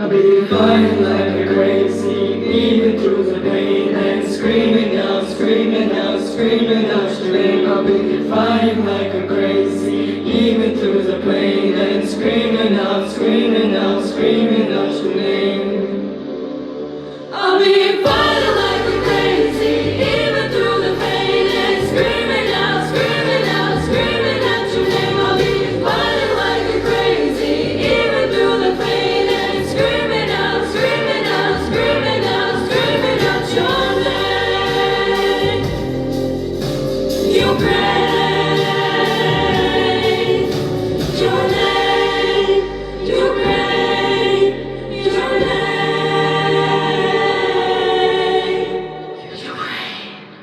I'll be fighting like a crazy, even through the pain and screaming out, screaming out, screaming out your name. I'll be fighting like a crazy, even through the pain and screaming out, screaming out, screaming out your name.